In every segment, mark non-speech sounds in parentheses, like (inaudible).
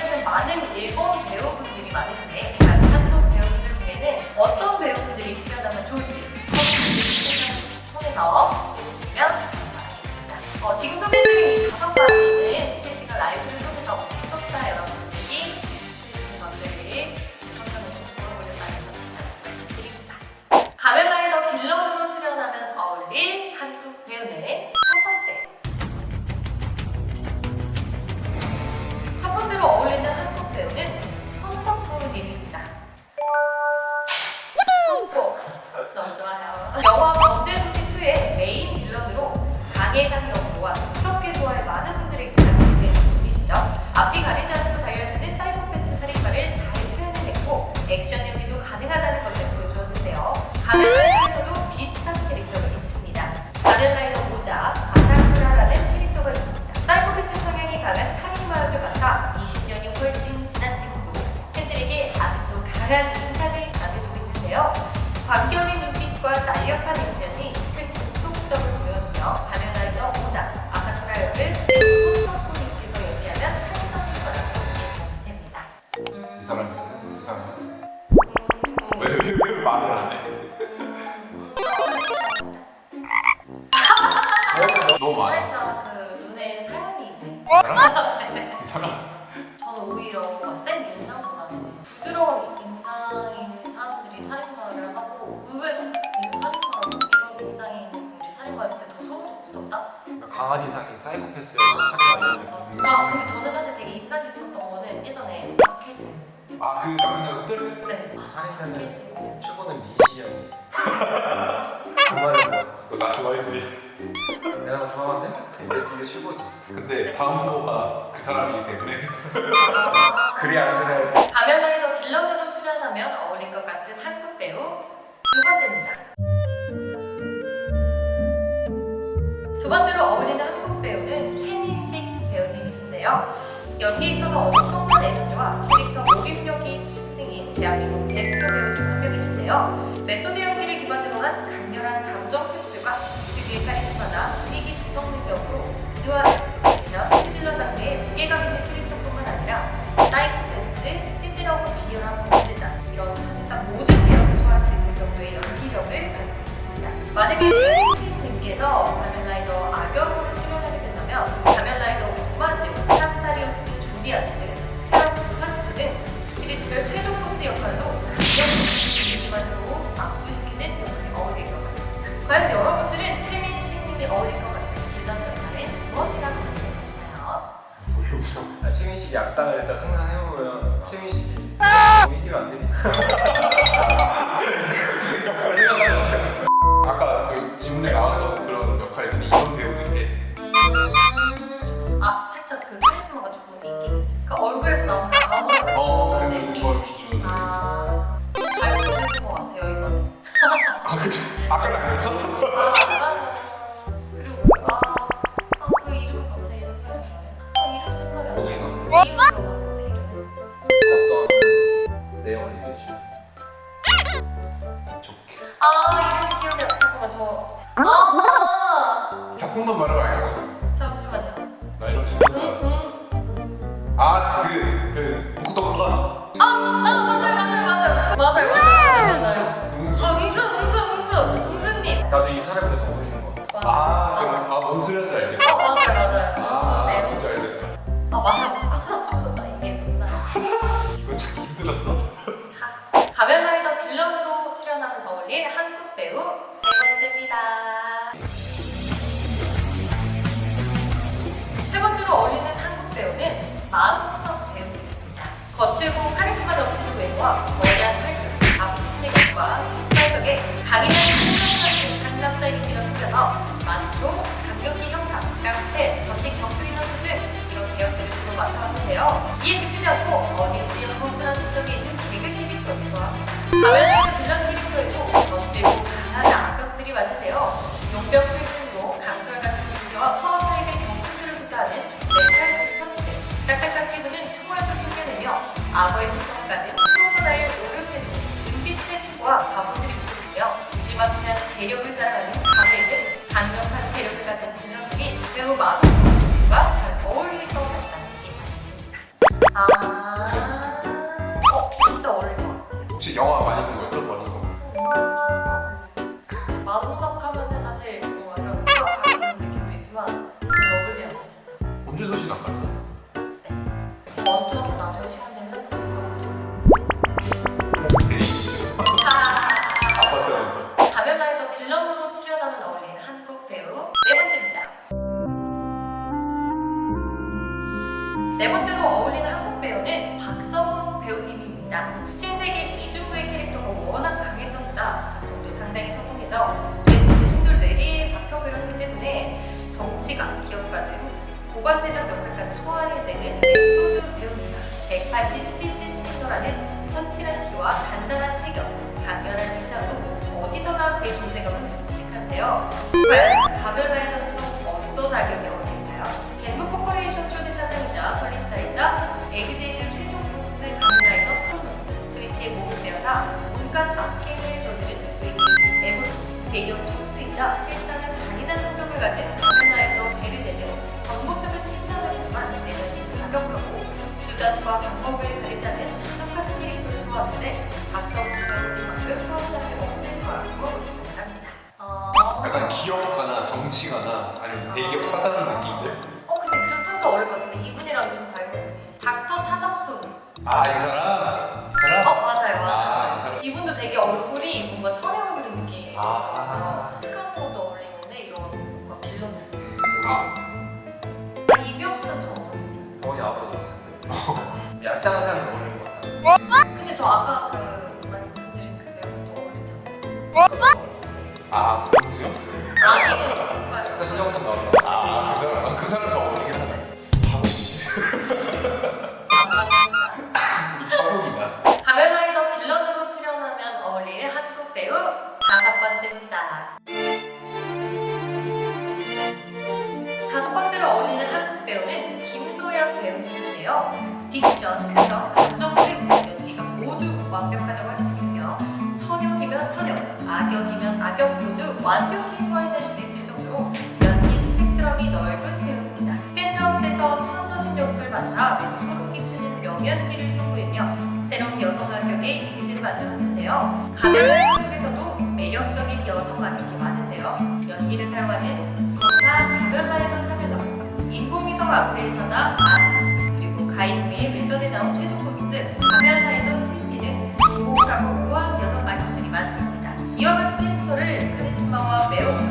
하시는 많은 일본 배우분들이 많으신데 한국 배우분들 중에는 어떤 배우분들이 출연하면 좋을지 통해서 보여주시면 감사하겠습니다. 어, 지금 소개해드린 다섯 가지는 실시간 라이브를 강한 살인마를 맡아 20년이 훨씬 지난 지금도 팬들에게 아직도 강한 인상을 남겨주고 있는데요. 광경의 눈빛과 날렵한 액션이 큰 독특점을 보여주며 가면라이더 모자 아사쿠라 역을 손석구님께서 연기하면 찰떡일 거라고 예상이 됩니다. 이 사람이 이 사람이 왜, 왜, 왜 사연이 있네. 이 사람 저는 오히려 센 인상보다는 부드러운 인상인 사람들이 살인마를 하고 의외로 이거 살인마라고 이런 인상인 분들이 살인마였을 때 더 소름 무섭다? 강아지상인 사이코패스에서 살인마 이런 느낌. 아 근데 저는 사실 되게 인상 깊었던 거는 예전에 박해진 아그 남은 녀석들 네 살인자는 박해진 최고는 미시형이지. 그 말은 뭐 너나 좋아했지. 내가 너 좋아하는데? 이게 최고지. 근데 다음 후보가 그 사람이기 때문에 (laughs) 그래 안 그래? 가면라이더 빌런으로 출연하면 어울릴 것 같은 한국 배우 두 번째입니다. 두 번째로 어울리는 한국 배우는 최민식 배우님이신데요. 연기에 있어서 엄청난 에너지와 캐릭터 몰입력이 특징인 대한민국 대표 배우 중 한 명이신데요. 메소드 연기를 기반으로 한 강렬한 표출과 특유의 카리스마나 분위기 조성 능력으로 유한 액션, 스릴러 장르의 무게감 있는 캐릭터뿐만 아니라 사이코패스, 찌질하고 비열한 범죄자 이런 사실상 모든 배역을 소화할 수 있을 정도의 연기력을 가지고 있습니다. 만약에 최민식님께서 가면라이더 악역으로 출연하게 된다면 가면라이더 오마지오, 조디아츠, 헤라프 루하트 등 시리즈별 최종 보스 역할로 강력한 기반으로 압도시키는 역할이 어울릴 것 같습니다. 과연 여러분 최민식이 악당을 일단 상상해보면 최민식이 뭐 이기면 안 되니? (laughs) 잠깐만 저. 아, 작품만 말하면 알거든. 아, 잠시만요. 나 이런 응, 친구가. 응. 아 그 그 북덕가 아, 아 맞아요 맞아요 맞아요. 맞아요 맞아요 맞아요. 응수. 어, 응수 응수 응수 응수님. 나도 이 사람보다 더 어울리는 것 같아. 맞아. 아, 맞아. 그, 아, 뭔 소리 하는지 알겠다. 어 맞아요 맞아요. 고객과 원한 활동, 아버지 체격과 뒷발벽에 강인한 성격적인 상남자 이미지가 생겨서 만족, 강력기 형상, 깡패, 전직 격투기 선수 등 이런 대역들을 주로 맡아왔는데요. 이에 그치지 않고 어딘지 허술한 속에 있는 개그 캐릭터도 좋아합니다. 아메리카 캐릭터에도 상당히 성공해서 대중들 뇌리에 박혀버렸기 때문에 정치가, 기업가 등 고관대장 역할까지 소화해내는 엑소드 배우입니다. 187cm라는 펀치한 키와 단단한 체격, 강렬한 인상으로 어디서나 그의 존재감은 묵직한데요. 과연 가면라이더 속 어떤 악역이 그린 느낌이 아. 있어요 것도 어울리는데 이런 뭔가 빌런 느낌 음, 아, 아 이병도 좀 어울리죠 어머니 아버지 없는데. 얄쌍한 사람 어울리는 것 같아. 근데 저 아까 그 말씀드린 그 배우도 어울리잖아요 아 공수요? 정말 아까 신정선 나온다. 아 감정 등 연기가 모두 완벽하다고 할 수 있으며 선역이면 선역, 악역이면 악역 모두 완벽히 소화해낼 수 있을 정도로 연기 스펙트럼이 넓은 배우입니다. 펜트하우스에서 천서진 역을 맡아 매주 소름 끼치는 명연기를 선보이며 새로운 여성 악역의 이미지를 만들었는데요. 가면라이더 속에서도 매력적인 여성 악역이 많은데요. 연기를 사용하는 검사 가면라이더 사들러, 인공위성 라프의 사자 그리고 가인무의 외전에 나온 최종 보스 가면라이더 실비 등 무공하고 우아한 여성 악역들이 많습니다. 이와 같은 캐릭터를 카리스마와 매혹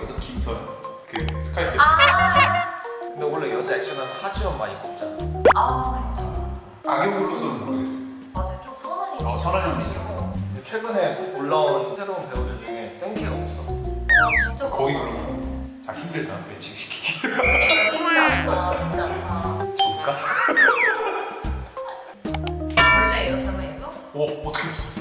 생각했거든 김선 그 스카이캐 아, 근데 원래 여자 액션은 하지원 많이 꼽잖아. 아, 그쵸. 악역으로서는 모르겠어 맞아요. 좀 선한 어, 선한. 어, 근데 최근에 올라온 새로운 배우들 중에 생캐가 없어. 진짜 거의 그렇다. 그러면 자 힘들다 매칭시키기 쉽지 않다, 쉽지 않다. 좋을까? 벌레예요, 설마이도? 오 어떻게 알았어?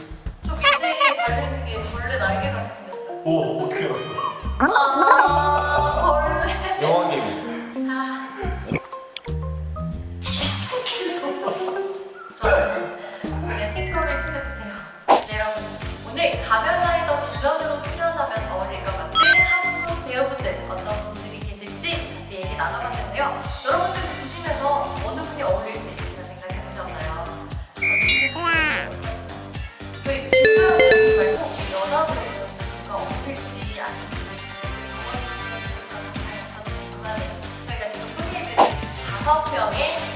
오늘 가면라이더 빌런으로 출연하면 어울릴 것 같은 한국 배우분들 어떤 분들이 계실지 같이 얘기 나눠봤는데요. 여러분들 보시면서 어느 분이 어울릴지 잘 생각해 보셨나요? 저희 배우 말고 여자 배우가 어울릴지 아시는 분 있으면 적어주시면 감사해요. 저희가 지금 소개해드린 다섯 명의